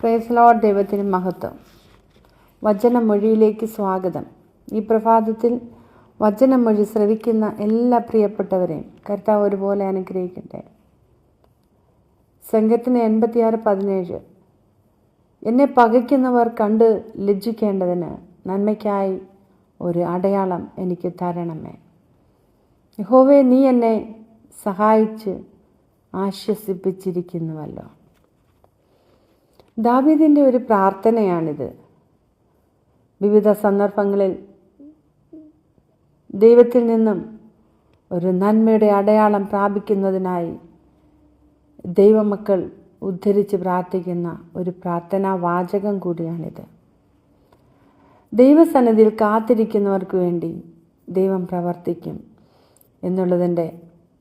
പ്രേസലോഡ് ദൈവത്തിന് മഹത്വം. വചനമൊഴിയിലേക്ക് സ്വാഗതം. ഈ പ്രഭാതത്തിൽ വചനമൊഴി ശ്രവിക്കുന്ന എല്ലാ പ്രിയപ്പെട്ടവരെയും കർത്താവ് ഒരുപോലെ അനുഗ്രഹിക്കട്ടെ. സംഘത്തിന് എൺപത്തിയാറ് പതിനേഴ്. എന്നെ പകയ്ക്കുന്നവർ കണ്ട് ലജ്ജിക്കേണ്ടതിന് നന്മയ്ക്കായി ഒരു അടയാളം എനിക്ക് തരണമേ. യഹോവേ നീ എന്നെ സഹായിച്ച് ആശ്വസിപ്പിച്ചിരിക്കുന്നുവല്ലോ. ദാവീദിന്റെ ഒരു പ്രാർത്ഥനയാണിത്. വിവിധ സന്ദർഭങ്ങളിൽ ദൈവത്തിൽ നിന്നും ഒരു നന്മയുടെ അടയാളം പ്രാപിക്കുന്നതിനായി ദൈവമക്കൾ ഉദ്ധരിച്ച് പ്രാർത്ഥിക്കുന്ന ഒരു പ്രാർത്ഥനാ വാചകം കൂടിയാണിത്. ദൈവസന്നിധിയിൽ കാത്തിരിക്കുന്നവർക്ക് വേണ്ടി ദൈവം പ്രവർത്തിക്കും എന്നുള്ളതിന്റെ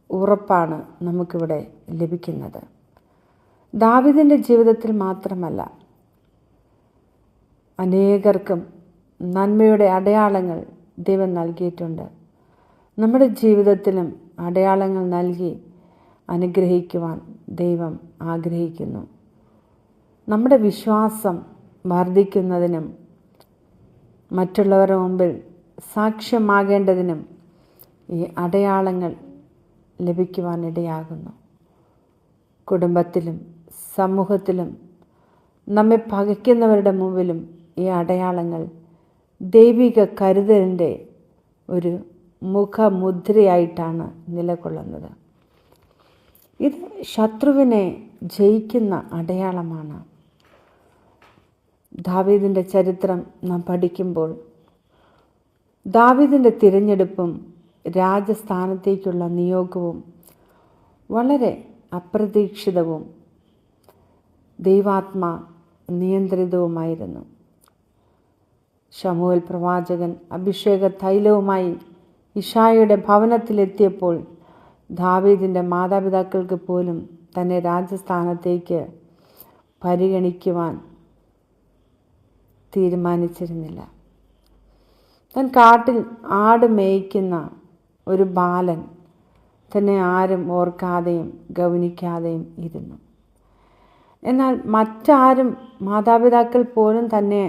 ഉറപ്പാണ് നമുക്കിവിടെ ലഭിക്കുന്നത്. ദാവിദിന്റെ ജീവിതത്തിൽ മാത്രമല്ല അനേകർക്കും നന്മയുടെ അടയാളങ്ങൾ ദൈവം നൽകിയിട്ടുണ്ട്. നമ്മുടെ ജീവിതത്തിലും അടയാളങ്ങൾ നൽകി അനുഗ്രഹിക്കുവാൻ ദൈവം ആഗ്രഹിക്കുന്നു. നമ്മുടെ വിശ്വാസം വർദ്ധിക്കുന്നതിനും മറ്റുള്ളവരുടെ മുമ്പിൽ സാക്ഷ്യമാകേണ്ടതിനും ഈ അടയാളങ്ങൾ ലഭിക്കുവാനിടയാകുന്നു. കുടുംബത്തിലും സമൂഹത്തിലും നമ്മെ പകയ്ക്കുന്നവരുടെ മുമ്പിലും ഈ അടയാളങ്ങൾ ദൈവിക കരുതലിന്റെ ഒരു മുഖമുദ്രയായിട്ടാണ് നിലകൊള്ളുന്നത്. ഇത് ശത്രുവിനെ ജയിക്കുന്ന അടയാളമാണ്. ദാവീദിന്റെ ചരിത്രം നാം പഠിക്കുമ്പോൾ ദാവീദിന്റെ തിരഞ്ഞെടുപ്പും രാജസ്ഥാനത്തേക്കുള്ള നിയോഗവും വളരെ അപ്രതീക്ഷിതവും ദൈവാത്മാ നിയന്ത്രിതവുമായിരുന്നു. ഷമുവൽ പ്രവാചകൻ അഭിഷേക തൈലവുമായി ഇഷായുടെ ഭവനത്തിലെത്തിയപ്പോൾ ദാവീദിന്റെ മാതാപിതാക്കൾക്ക് പോലും തന്നെ രാജസ്ഥാനത്തേക്ക് പരിഗണിക്കുവാൻ തീരുമാനിച്ചിരുന്നില്ല. താൻ കാട്ടിൽ ആട് മേയ്ക്കുന്ന ഒരു ബാലൻ തന്നെ ആരും ഓർക്കാതെയും ഗൗനിക്കാതെയും ഇരുന്നു. എന്നാൽ മറ്റാരും മാതാപിതാക്കൾ പോലും തന്നെ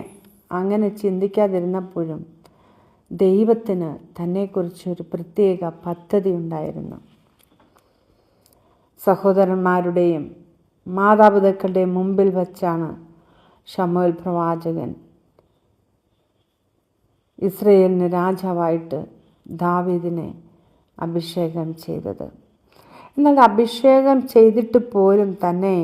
അങ്ങനെ ചിന്തിക്കാതിരുന്നപ്പോഴും ദൈവത്തിന് തന്നെക്കുറിച്ചൊരു പ്രത്യേക പദ്ധതി ഉണ്ടായിരുന്നു. സഹോദരന്മാരുടെയും മാതാപിതാക്കളുടെയും മുമ്പിൽ വച്ചാണ് ഷമുൽ പ്രവാചകൻ ഇസ്രയേലിന് രാജാവായിട്ട് ദാവീദിനെ അഭിഷേകം ചെയ്തത്. എന്നാൽ അഭിഷേകം ചെയ്തിട്ട് പോലും തന്നെ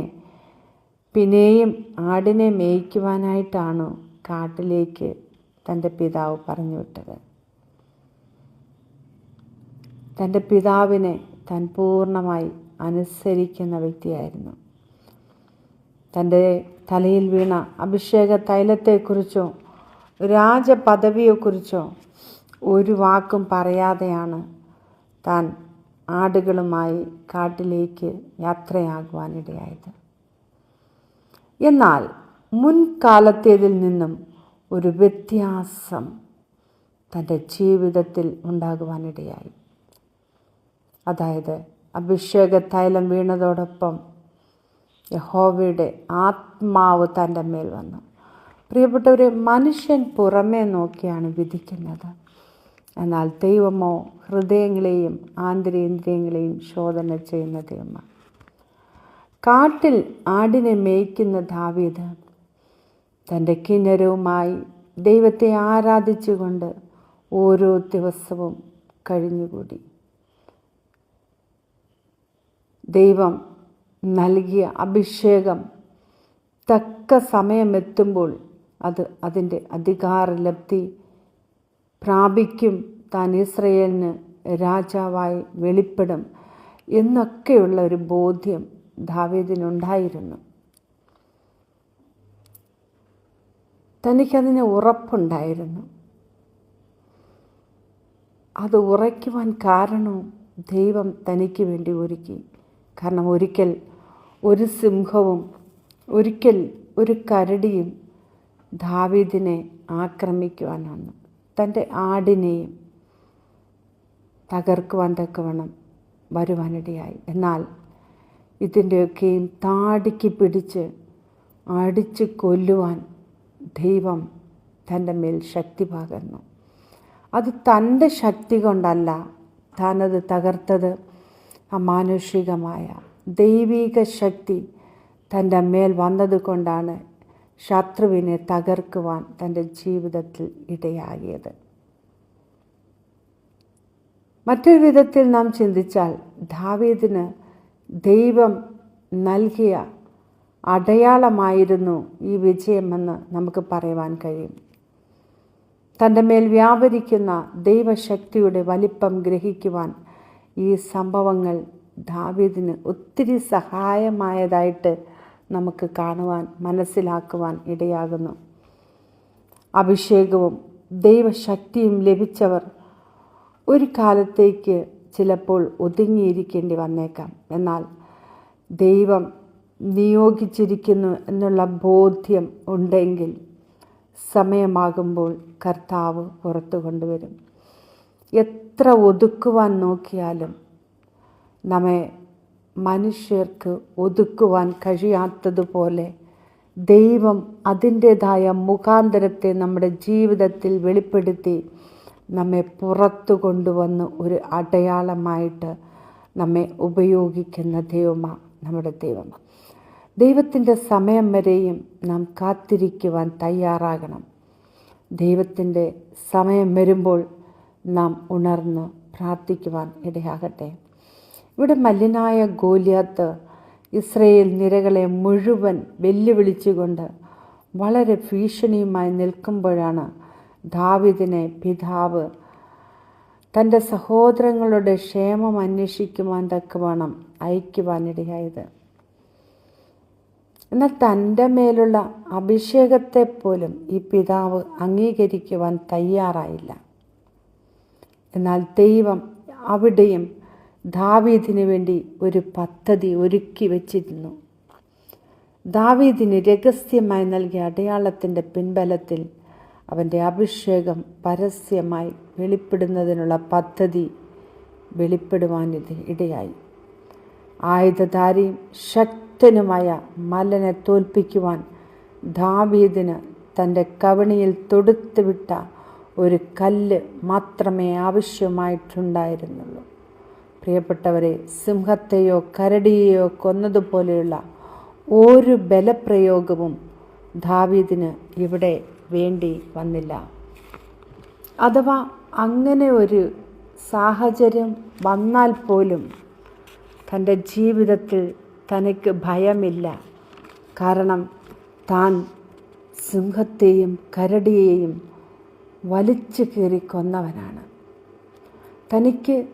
പിന്നെയും ആടിനെ മേയ്ക്കുവാനായിട്ടാണ് കാട്ടിലേക്ക് തന്റെ പിതാവ് പറഞ്ഞു വിട്ടത്? തന്റെ പിതാവിനെ താൻ പൂർണമായി അനുസരിക്കുന്ന വ്യക്തിയായിരുന്നു. തന്റെ തലയിൽ വീണ അഭിഷേക തൈലത്തെക്കുറിച്ചോ രാജപദവിയെക്കുറിച്ചോ ഒരു വാക്കും പറയാതെയാണ് താൻ ആടുകളുമായി കാട്ടിലേക്ക് യാത്രയാകുവാനിടയായത്. എന്നാൽ മുൻകാലത്തേതിൽ നിന്നും ഒരു വ്യത്യാസം തന്റെ ജീവിതത്തിൽ ഉണ്ടാകുവാനിടയായി. അതായത് അഭിഷേക തൈലം വീണതോടൊപ്പം യഹോവയുടെ ആത്മാവ് തന്റെ മേൽ വന്നു. പ്രിയപ്പെട്ടവരെ മനുഷ്യൻ പുറമേ നോക്കിയാണ് വിധിക്കുന്നത്. എന്നാൽ ദൈവമോ ഹൃദയങ്ങളെയും ആന്തരേന്ദ്രിയങ്ങളെയും ശോധന ചെയ്യുന്ന ദൈവമാണ്. കാട്ടിൽ ആടിനെ മേയ്ക്കുന്ന ദാവീദ് തന്റെ കിന്നരവുമായി ദൈവത്തെ ആരാധിച്ചുകൊണ്ട് ഓരോ ദിവസവും കഴിഞ്ഞുകൂടി. ദൈവം നൽകിയ അഭിഷേകം തക്ക സമയമെത്തുമ്പോൾ അത് അതിന്റെ അധികാരലബ്ധി പ്രാപിക്കും. താൻ ഇസ്രയേലിന് രാജാവായി വെളിപ്പെടും എന്നൊക്കെയുള്ള ഒരു ബോധ്യം ദാവീദിനുണ്ടായിരുന്നു. തനിക്കതിന് ഉറപ്പുണ്ടായിരുന്നു. അത് ഉറയ്ക്കുവാൻ കാരണവും ദൈവം തനിക്ക് വേണ്ടി ഒരുക്കി. കാരണം ഒരിക്കൽ ഒരു സിംഹവും ഒരിക്കൽ ഒരു കരടിയും ദാവീദിനെ ആക്രമിക്കുവാൻ വന്നു. തന്റെ ആടിനെയും തകർക്കുവാൻ തക്കവണ്ണം വരുവാനിടയായി. എന്നാൽ ഇതിന്റെയൊക്കെയും താടിക്ക് പിടിച്ച് അടിച്ച് കൊല്ലുവാൻ ദൈവം തന്റെ മേൽ ശക്തി പകർന്നു. അത് തന്റെ ശക്തി കൊണ്ടല്ല താനത് തകർത്തത് അമാനുഷികമായ ദൈവീക ശക്തി തന്റെ മേൽ വന്നതുകൊണ്ടാണ് ശത്രുവിനെ തകർക്കുവാൻ തന്റെ ജീവിതത്തിൽ ഇടയാകിയത്. മറ്റൊരു വിധത്തിൽ നാം ചിന്തിച്ചാൽ ദാവീദിന് ദൈവം നൽകിയ അടയാളമായിരുന്നു ഈ വിജയമെന്ന് നമുക്ക് പറയുവാൻ കഴിയും. തന്റെ മേൽ വ്യാപരിക്കുന്ന ദൈവശക്തിയുടെ വലിപ്പം ഗ്രഹിക്കുവാൻ ഈ സംഭവങ്ങൾ ദാവീദിന് ഒത്തിരി സഹായമായതായിട്ട് നമുക്ക് കാണുവാൻ മനസ്സിലാക്കുവാൻ ഇടയാകുന്നു. അഭിഷേകവും ദൈവശക്തിയും ലഭിച്ചവർ ഒരു കാലത്തേക്ക് ചിലപ്പോൾ ഒതുങ്ങിയിരിക്കേണ്ടി വന്നേക്കാം. എന്നാൽ ദൈവം നിയോഗിച്ചിരിക്കുന്നു എന്നുള്ള ബോധ്യം ഉണ്ടെങ്കിൽ സമയമാകുമ്പോൾ കർത്താവ് പുറത്തു കൊണ്ടുവരും. എത്ര ഒതുക്കുവാൻ നോക്കിയാലും നമ്മെ മനുഷ്യർക്ക് ഒതുക്കുവാൻ കഴിയാത്തതുപോലെ ദൈവം അതിന്റേതായ മുഖാന്തരത്തെ നമ്മുടെ ജീവിതത്തിൽ വെളിപ്പെടുത്തി നമ്മെ പുറത്തു കൊണ്ടുവന്ന് ഒരു അടയാളമായിട്ട് നമ്മെ ഉപയോഗിക്കുന്ന ദൈവമാണ് നമ്മുടെ ദൈവമ. ദൈവത്തിന്റെ സമയം വരെയും നാം കാത്തിരിക്കുവാൻ തയ്യാറാകണം. ദൈവത്തിന്റെ സമയം വരുമ്പോൾ നാം ഉണർന്ന് പ്രാർത്ഥിക്കുവാൻ ഇടയാകട്ടെ. ഇവിടെ മല്ലിനായ ഗോലിയാത്ത് ഇസ്രയേൽ നിരകളെ മുഴുവൻ വെല്ലുവിളിച്ചുകൊണ്ട് വളരെ ഭീഷണിയുമായി നിൽക്കുമ്പോഴാണ് ദാവിദിനെ പിതാവ് തന്റെ സഹോദരങ്ങളുടെ ക്ഷേമം അന്വേഷിക്കുവാൻ തക്കവണ്ണം അയക്കുവാനിടയായത്. എന്നാൽ തന്റെ മേലുള്ള അഭിഷേകത്തെ പോലും ഈ പിതാവ് അംഗീകരിക്കുവാൻ തയ്യാറായില്ല. എന്നാൽ ദൈവം അവിടെയും ദാവീദിന് വേണ്ടി ഒരു പദ്ധതി ഒരുക്കി വച്ചിരുന്നു. ദാവീദിന് രഹസ്യമായി നൽകിയ അടയാളത്തിന്റെ പിൻബലത്തിൽ അവന്റെ അഭിഷേകം പരസ്യമായി വെളിപ്പെടുന്നതിനുള്ള പദ്ധതി വെളിപ്പെടുവാനിത് ഇടയായി. ആയുധധാരിയും ശക്തനുമായ മലനെ തോൽപ്പിക്കുവാൻ ദാവീദിന് തന്റെ കവണിയിൽ തൊടുത്തുവിട്ട ഒരു കല്ല് മാത്രമേ ആവശ്യമായിട്ടുണ്ടായിരുന്നുള്ളൂ. പ്രിയപ്പെട്ടവരെ സിംഹത്തെയോ കരടിയെയോ കൊന്നതുപോലെയുള്ള ഒരു ബലപ്രയോഗവും ദാവീദിന് ഇവിടെ വേണ്ടി വന്നില്ല. അഥവാ അങ്ങനെ ഒരു സാഹചര്യം വന്നാൽ പോലും തന്റെ ജീവിതത്തിൽ തനിക്ക് ഭയമില്ല. കാരണം താൻ സിംഹത്തെയും കരടിയെയും വലിച്ചു കയറി കൊന്നവനാണ്. തനിക്ക്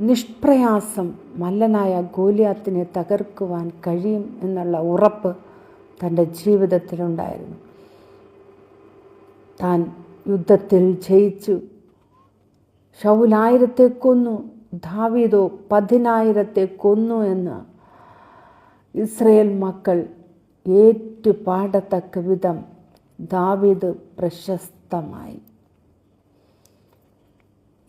നിഷ്പ്രയാസം മല്ലനായ ഗോലിയാത്തിനെ തകർക്കുവാൻ കഴിയും എന്നുള്ള ഉറപ്പ് തന്റെ ജീവിതത്തിലുണ്ടായിരുന്നു. താൻ യുദ്ധത്തിൽ ജയിച്ചു. ഷൗലായിരത്തെ കൊന്നു ദാവീദോ പതിനായിരത്തെ കൊന്നു എന്ന് ഇസ്രയേൽ മക്കൾ ഏറ്റുപാടത്തക്ക വിധം ദാവീദ് പ്രശസ്തമായി.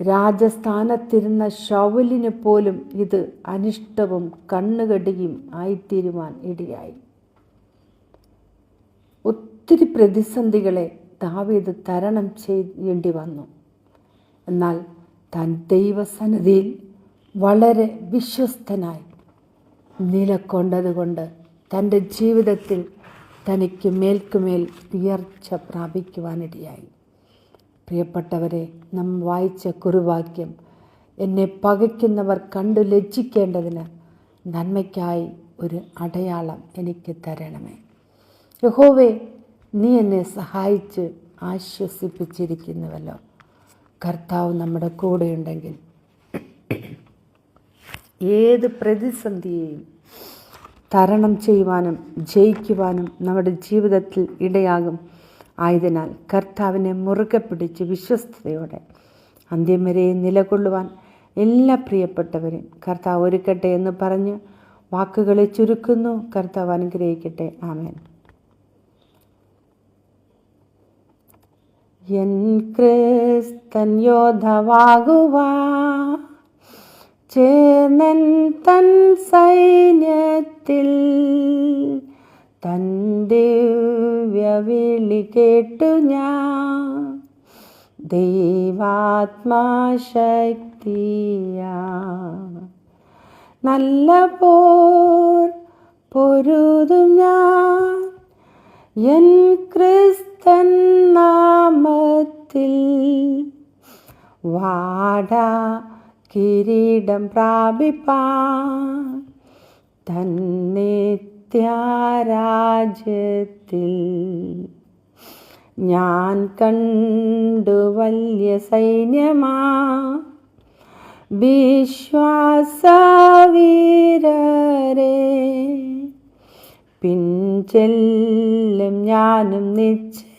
രാജസ്ഥാനത്തിരുന്ന ഷൗലിന് പോലും ഇത് അനിഷ്ടവും കണ്ണുകടിയും ആയിത്തീരുവാൻ ഇടയായി. ഒത്തിരി പ്രതിസന്ധികളെ ദാവീദ് തരണം ചെയ്യേണ്ടി വന്നു. എന്നാൽ താൻ ദൈവസന്നിധിയിൽ വളരെ വിശ്വസ്തനായി നിലകൊണ്ടതുകൊണ്ട് തന്റെ ജീവിതത്തിൽ തനിക്ക് മേൽക്കുമേൽ ഉയർച്ച പ്രാപിക്കുവാനിടയായി. പ്രിയപ്പെട്ടവരെ നാം വായിച്ച കുറുവാക്യം എന്നെ പകയ്ക്കുന്നവർ കണ്ടു ലജ്ജിക്കേണ്ടതിന് നന്മയ്ക്കായി ഒരു അടയാളം എനിക്ക് തരണമേ. യഹോവേ നീ എന്നെ സഹായിച്ച് ആശ്വസിപ്പിച്ചിരിക്കുന്നുവല്ലോ. കർത്താവ് നമ്മുടെ കൂടെയുണ്ടെങ്കിൽ ഏത് പ്രതിസന്ധിയെയും തരണം ചെയ്യുവാനും ജയിക്കുവാനും നമ്മുടെ ജീവിതത്തിൽ ഇടയാകും. ആയതിനാൽ കർത്താവിനെ മുറുകെ പിടിച്ച് വിശ്വസ്തയോടെ അന്ത്യം വരെ നിലകൊള്ളുവാൻ എല്ലാ പ്രിയപ്പെട്ടവരും കർത്താവ് ഒരുക്കട്ടെ എന്ന് പറഞ്ഞ് വാക്കുകളെ ചുരുക്കുന്നു. കർത്താവ് അനുഗ്രഹിക്കട്ടെ. ആമേൻ. എൻ ക്രിസ്തൻ യോധവാകുവാ ചേർന്നൻ തൻ സൈന്യത്തിൽ തൻ വിളി കേട്ടു ഞാൻ. ദൈവാത്മാശക്തിയാ നല്ല പോർ പൊരുതും ഞാൻ. എൻ ക്രിസ്തൻ നാമത്തിൽ വാടാ കിരീടം പ്രാപിപ്പാൻ തന്നിത്യാരാജ്യത്തിൽ ഞാൻ കണ്ടു വലിയ സൈന്യമാ. വിശ്വാസവീരരെ. പിൻചെല്ലും ഞാനും നിശ്ചയം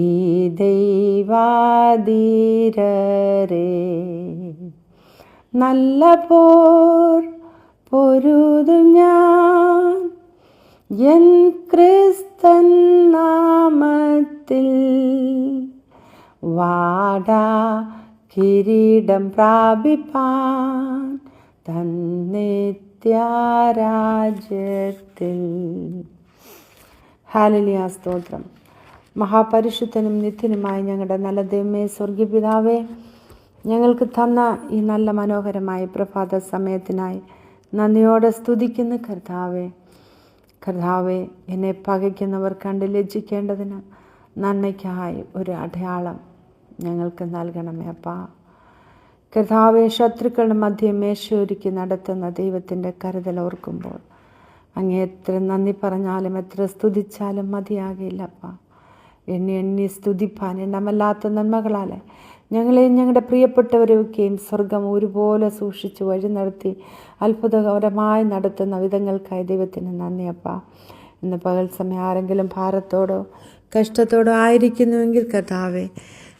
ഈ ദൈവാധീരരെ നല്ല പോർ പൊരുതു ഞാൻ. എൻ ക്രിസ്തൻ നാമത്തിൽ വാടാ കിരീടം പ്രാപിപ്പാൻ തന്നിത്യാരാജ്യത്തിൽ ഹാലലിയ സ്തോത്രം. മഹാപരിശുദ്ധനും നിത്യനുമായ ഞങ്ങളുടെ നല്ല ദൈവമേ സ്വർഗീയപിതാവേ ഞങ്ങൾക്ക് തന്ന ഈ നല്ല മനോഹരമായ പ്രഭാത സമയത്തിനായി നന്ദിയോടെ സ്തുതിക്കുന്ന കർത്താവേ. കർത്താവെ എന്നെ പകയ്ക്കുന്നവർ കണ്ട് ലജ്ജിക്കേണ്ടതിന് നന്മയ്ക്കായി ഒരു അടയാളം ഞങ്ങൾക്ക് നൽകണമേ അപ്പാ. കർത്താവെ ശത്രുക്കളുടെ മധ്യം മേശയൊരുക്കി നടത്തുന്ന ദൈവത്തിന്റെ കരുതൽ ഓർക്കുമ്പോൾ അങ്ങേ എത്ര നന്ദി പറഞ്ഞാലും എത്ര സ്തുതിച്ചാലും മതിയാകില്ലപ്പ എന്നെ എണ്ണി സ്തുതിപ്പാൻ എണ്ണമല്ലാത്ത നന്മകളാൽ ഞങ്ങളെയും ഞങ്ങളുടെ പ്രിയപ്പെട്ടവരൊക്കെയും സ്വർഗം ഒരുപോലെ സൂക്ഷിച്ച് വഴി നടത്തി അത്ഭുതകരമായി നടത്തുന്ന വിധങ്ങൾക്കായി ദൈവത്തിന് നന്ദിയപ്പ ഇന്ന് പകൽ സമയം ആരെങ്കിലും ഭാരത്തോടോ കഷ്ടത്തോടോ ആയിരിക്കുന്നുവെങ്കിൽ കർത്താവെ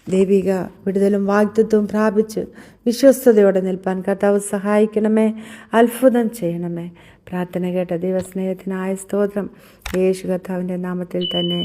ദൈവിക വിടുതലും വാഗ്ദത്വവും പ്രാപിച്ച് വിശ്വസ്തയോടെ നിൽപ്പാൻ കർത്താവ് സഹായിക്കണമേ അത്ഭുതം ചെയ്യണമേ. പ്രാർത്ഥന കേട്ട ദൈവസ്നേഹത്തിനായ സ്തോത്രം. യേശു കർത്താവിന്റെ നാമത്തിൽ തന്നെ